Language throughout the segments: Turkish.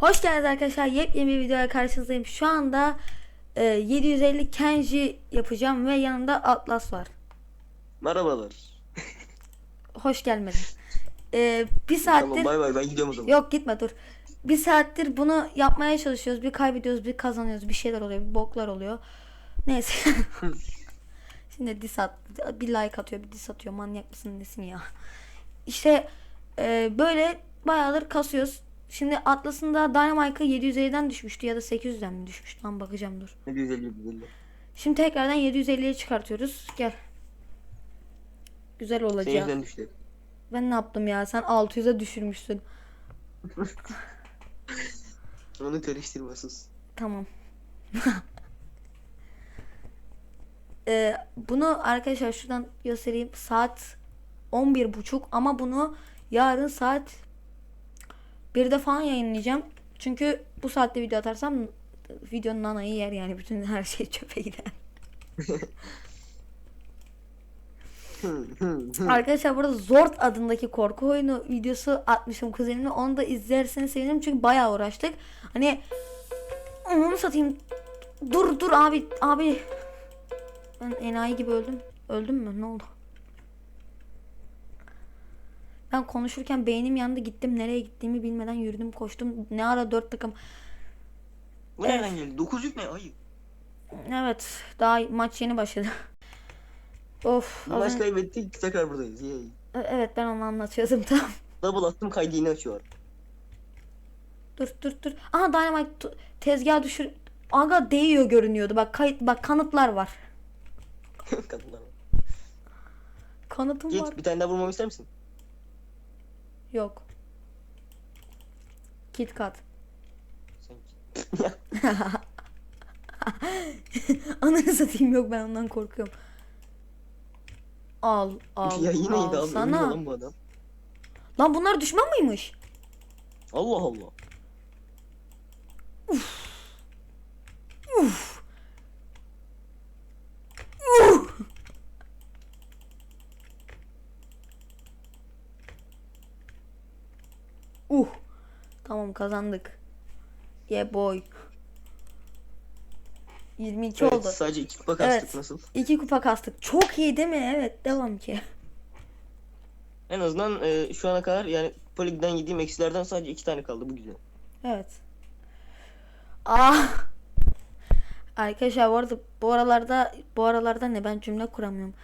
Hoş geldiniz arkadaşlar. Yepyeni bir videoya karşınızdayım. Şu anda e, 750 Kenji yapacağım ve yanında Atlas var. Merhabalar. Hoş gelmedin. E, bir saattir Tamam bay bay ben gidiyorum o zaman. yok gitme dur. Bir saattir bunu yapmaya çalışıyoruz. Bir kaybediyoruz, bir kazanıyoruz. Bir şeyler oluyor, bir boklar oluyor. Neyse. Şimdi dis at, bir like atıyor, bir dis atıyor. Manyak mısın nesin ya? İşte e, böyle bayağıdır kasıyoruz. Şimdi Atlas'ın da Dynamite'ı 750'den düşmüştü ya da 800'den mi düşmüştü? Tam bakacağım dur. 750 750. Şimdi tekrardan 750'ye çıkartıyoruz. Gel. Güzel olacak. yüzünden düştü. Ben ne yaptım ya? Sen 600'e düşürmüşsün. Onu karıştırmasız. Tamam. Ee, bunu arkadaşlar şuradan göstereyim. Saat 11.30 ama bunu yarın saat 1'de falan yayınlayacağım. Çünkü bu saatte video atarsam videonun anayı yer yani bütün her şey çöpe gider. Arkadaşlar burada Zord adındaki korku oyunu videosu atmışım kuzenimle. Onu da izlerseniz sevinirim çünkü bayağı uğraştık. Hani onu satayım. Dur dur abi abi. Ben enayi gibi öldüm. Öldüm mü? Ne oldu? Ben konuşurken beynim yandı gittim. Nereye gittiğimi bilmeden yürüdüm koştum. Ne ara dört takım. Bu nereden geldi? 9 yük ne? Ayı. Evet daha maç yeni başladı. of. Maç önce- kaybettik tekrar buradayız. Yay. E- Evet ben onu anlatıyordum tamam. Double attım kaydı yine açıyor. Dur dur dur. Aha Dynamite tezgah düşür. Aga değiyor görünüyordu. Bak kayıt bak kanıtlar var. Kadınlar. Kanıtım var. Git bir tane daha vurmamı ister misin? Yok. Kit Kat. Ananı satayım yok ben ondan korkuyorum. Al al ya yine al sana. Lan bu adam. Lan bunlar düşman mıymış? Allah Allah. Uh. Tamam kazandık. Yeah boy. 22 Evet, oldu. sadece iki kupa kastık Evet. nasıl? İki kupa kastık. Çok iyi değil mi? Evet devam ki. En azından e, şu ana kadar yani Polig'den yediğim eksilerden sadece iki tane kaldı. Bu güzel. Evet. Ah. Arkadaşlar bu arada bu aralarda bu aralarda ne ben cümle kuramıyorum.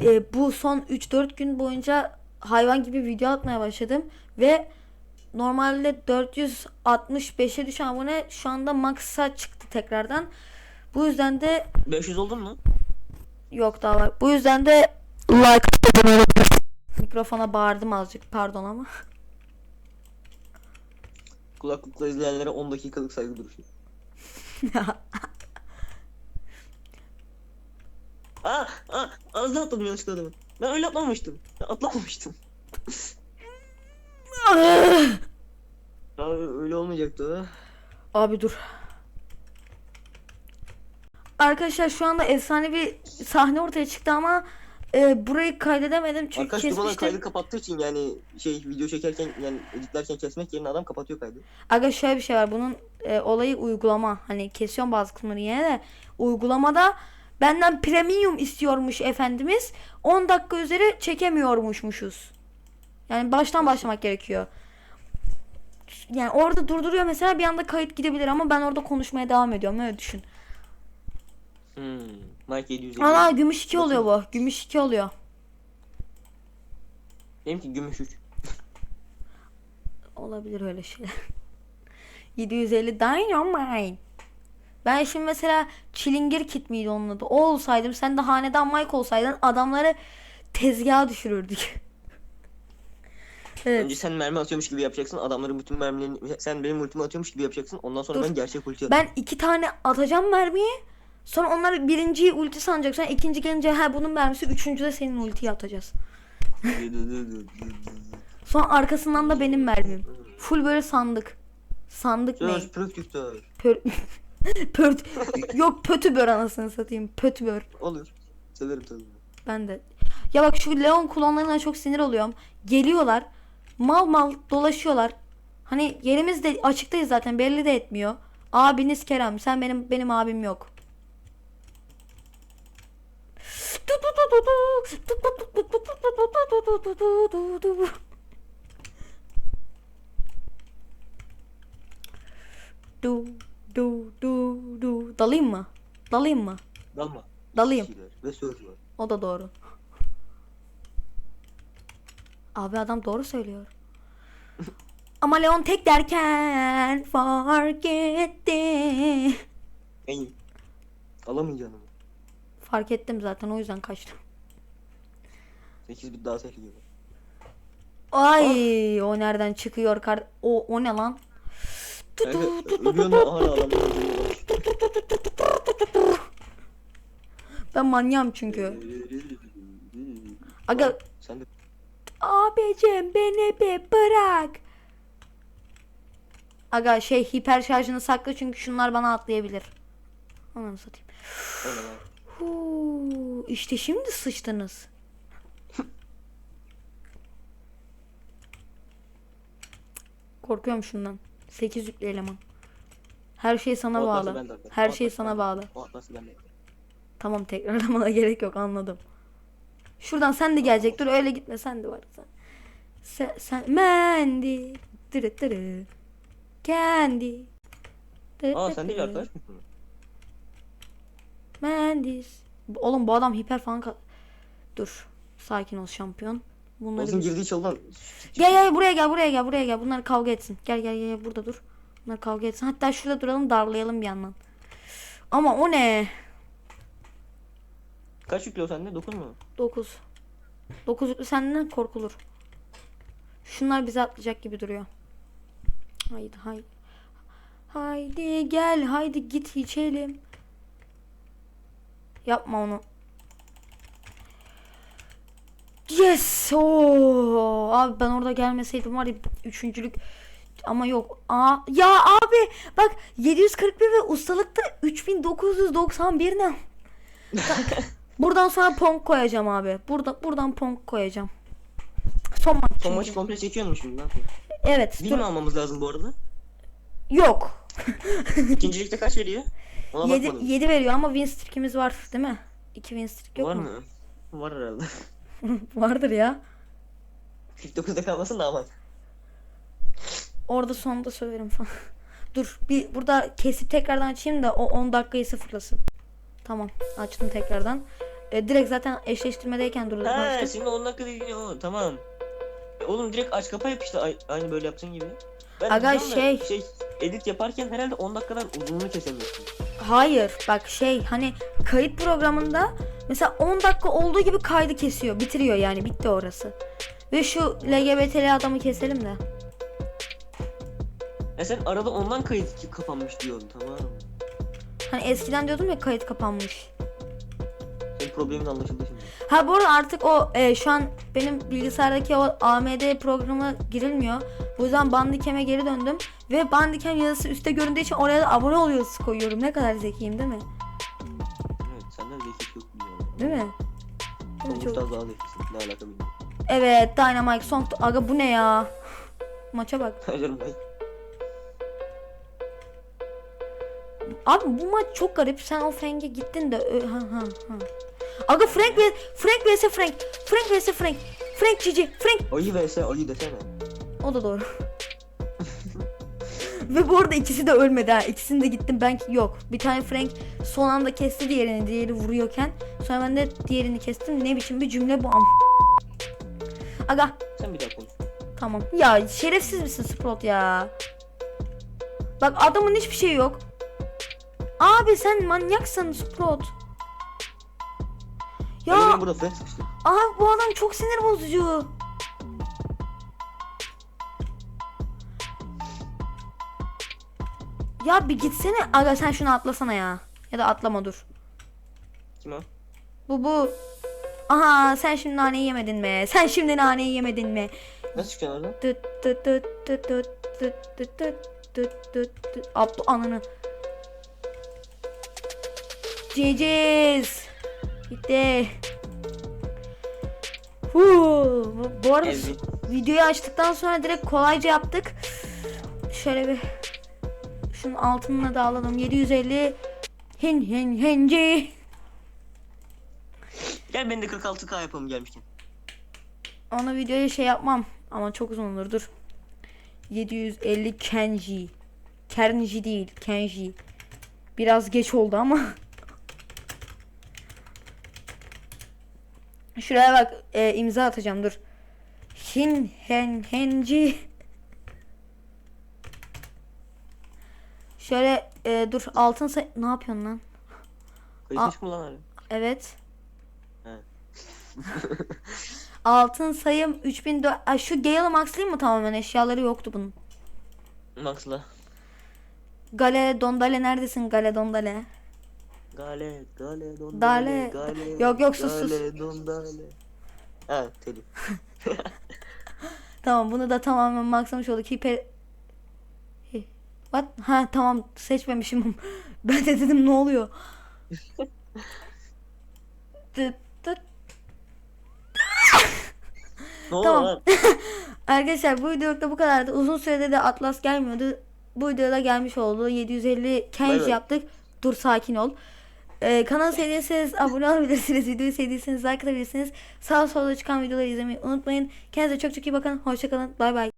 Ee, bu son 3-4 gün boyunca hayvan gibi video atmaya başladım ve normalde 465'e düşen abone şu anda max'a çıktı tekrardan. Bu yüzden de 500 oldun mu? yok daha var. Bu yüzden de like. Mikrofona bağırdım azıcık pardon ama. Kulaklıkla izleyenlere 10 dakikalık saygı duruşu. Aa, aa, ağzına atladım yanlışlıkla adamın. Ben öyle atlamamıştım. Ben atlamamıştım. Abi öyle olmayacaktı. Abi dur. Arkadaşlar şu anda efsane bir sahne ortaya çıktı ama e, burayı kaydedemedim çünkü Arkadaş kesmiştim. kaydı kapattığı için yani şey video çekerken yani editlerken kesmek yerine adam kapatıyor kaydı. Aga şöyle bir şey var bunun e, olayı uygulama. Hani kesiyorum bazı kısımları yine de uygulamada benden premium istiyormuş efendimiz. 10 dakika üzeri çekemiyormuşmuşuz. Yani baştan başlamak gerekiyor. Yani orada durduruyor mesela bir anda kayıt gidebilir ama ben orada konuşmaya devam ediyorum öyle düşün. Hmm. Nike 750. Ana gümüş 2 oluyor bu. Gümüş 2 oluyor. Benimki gümüş 3. Olabilir öyle şeyler. 750 Dynamite. Ben şimdi mesela Çilingir Kit miydi onun adı? O olsaydım sen de hanedan Mike olsaydın adamları tezgaha düşürürdük. evet. Önce sen mermi atıyormuş gibi yapacaksın. Adamların bütün mermilerini sen benim ultimi atıyormuş gibi yapacaksın. Ondan sonra Dur. ben gerçek ulti atacağım. Ben iki tane atacağım mermiyi. Sonra onlar birinciyi ulti sanacak. Sonra ikinci gelince ha bunun mermisi. Üçüncü de senin ultiyi atacağız. Sonra arkasından da benim mermim. Full böyle sandık. Sandık ne? Söz pürüktüktür. Pör... Pört... Yok pötübör anasını satayım. Pötübör. Olur. Severim tabii. Ben de. Ya bak şu Leon klonlarına çok sinir oluyorum. Geliyorlar. Mal mal dolaşıyorlar. Hani yerimiz de açıktayız zaten belli de etmiyor. Abiniz Kerem sen benim benim abim yok. Du du du du dalayım mı? Dalayım mı? Dalma. Dalayım. Ve söz. O da doğru. Abi adam doğru söylüyor. Ama Leon tek derken fark etti. En Alamayacağını mı? Fark ettim zaten o yüzden kaçtım. 8 bit daha sehli gibi. Ay o nereden çıkıyor kar o o ne lan? Ben manyağım çünkü. Aga Sen de abicim beni bir bırak. Aga şey hiper şarjını sakla çünkü şunlar bana atlayabilir. Ananı satayım. Huu, işte şimdi sıçtınız. Korkuyorum şundan. 8 yüklü eleman. Her şey sana bağlı. Her şey sana bağlı. Tamam tekrarlamana gerek yok anladım. Şuradan sen de gelecek. Dur öyle gitme sen de var. Sen, sen, Mendi. Dırı dırı. Kendi. Dırı Aa sen değil arkadaş mısın? Mendis. Oğlum bu adam hiper falan Dur. Sakin ol şampiyon. Bunları bir- girdiği çalıdan. Gel gel buraya gel buraya gel buraya gel. Bunlar kavga etsin. Gel gel gel, burada dur. Bunlar kavga etsin. Hatta şurada duralım darlayalım bir yandan. Ama o ne? Kaç yüklü o sende? 9 mu? 9. 9 yüklü senden korkulur. Şunlar bize atlayacak gibi duruyor. Haydi haydi. Haydi gel haydi git içelim. Yapma onu. Yes! Oo! Abi ben orada gelmeseydim var ya üçüncülük ama yok. Aa, ya abi bak 741 ve ustalıkta 3991 ne? Buradan sonra ponk koyacağım abi. Burada buradan ponk koyacağım. Son maç. Son maçı komple çekiyormuş şimdi. Ne yapayım? Evet. Dur. mi almamız lazım bu arada? Yok. İkincilikte kaç veriyor? Ona 7, bakmadım. 7 veriyor ama win streak'imiz var değil mi? 2 win streak yok Var mu? mı? Var herhalde. Vardır ya. 49'da kalmasın da aman. Orada sonunda söylerim falan. Dur bir burada kesip tekrardan açayım da o 10 dakikayı sıfırlasın. Tamam açtım tekrardan. E, direkt zaten eşleştirmedeyken. He açtım. şimdi 10 dakika değil o tamam. E, Oğlum direkt aç kapa yap işte ay- aynı böyle yaptığın gibi. Ben Aga, diyeceğim de, şey- şey edit yaparken herhalde 10 dakikadan uzunluğunu kesemiyorsun. Hayır bak şey hani kayıt programında mesela 10 dakika olduğu gibi kaydı kesiyor. Bitiriyor yani bitti orası. Ve şu LGBT'li adamı keselim de. E sen arada ondan kayıt ki- kapanmış diyordun tamam. Hani eskiden diyordum ya kayıt kapanmış. Problemin anlaşıldı şimdi. Ha bu arada artık o e, şu an benim bilgisayardaki o AMD programı girilmiyor. Bu yüzden Bandicam'e geri döndüm. Ve Bandicam yazısı üstte göründüğü için oraya da abone ol yazısı koyuyorum. Ne kadar zekiyim değil mi? Evet senden zeki yok biliyorum. Değil mi? Değil mi? Çok- daha zekisin. Ne alaka bilmiyorum. Evet Dynamite Song. Aga bu ne ya? Maça bak. Abi bu maç çok garip. Sen o Frank'e gittin de ha ha ha. Aga Frank ve Frank vs Frank. Frank vs Frank. Frank Cici. Frank. Ayı vs ayı desene. O da doğru. ve bu arada ikisi de ölmedi ha. İkisini de gittim ben yok. Bir tane Frank son anda kesti diğerini. Diğeri vuruyorken. Sonra ben de diğerini kestim. Ne biçim bir cümle bu am. Aga Sen bir daha konuş. Tamam. Ya şerefsiz misin Sprout ya? Bak adamın hiçbir şeyi yok. Abi sen manyaksın Sprout. Ya. Benim burada abi bu adam çok sinir bozucu. Ya bir gitsene. Aga sen şunu atlasana ya. Ya da atlama dur. Kim o? Bu bu. Aha sen şimdi naneyi yemedin mi? Sen şimdi naneyi yemedin mi? Nasıl çıkacaksın oradan? Tıt tıt tıt tıt tıt tıt tıt tıt tıt tıt tıt. Abla ananı. Ciciz. Bitti. Huu. Bu, arada Evet. videoyu açtıktan sonra direkt kolayca yaptık. şöyle bir şunun altına da alalım. 750 hin hin hinci. Gel ben de 46k yapalım gelmişken. Onu videoya şey yapmam ama çok uzun olur dur. 750 Kenji. Kenji değil, Kenji. Biraz geç oldu ama. Şuraya bak e, imza atacağım dur. Hin hen henci. Şöyle e, dur altın say ne yapıyorsun lan? Kayıtmış mı lan abi? Evet. Altın sayım 3004. Ay şu Gale'ı maxlayayım mı tamamen? Eşyaları yoktu bunun. Max'la. Gale Dondale neredesin Gale Dondale? Gale, gale, dondale, Dale. gale. Yok, yok, sus, sus. Gale, dondale. Ha, telif. Tamam bunu da tamamen maxlamış olduk. Hiper... Hi- What? Ha tamam seçmemişim. ben de dedim ne oluyor? Ne oldu Tamam. Arkadaşlar bu videolukta bu kadardı. Uzun sürede de Atlas gelmiyordu. Bu videoda gelmiş oldu. 750 Bay Kenji yaptık. Dur sakin ol. Ee, kanalı sevdiyseniz abone olabilirsiniz. Videoyu sevdiyseniz like atabilirsiniz. Sağ solda çıkan videoları izlemeyi unutmayın. Kendinize çok çok iyi bakın. Hoşçakalın. Bay bay.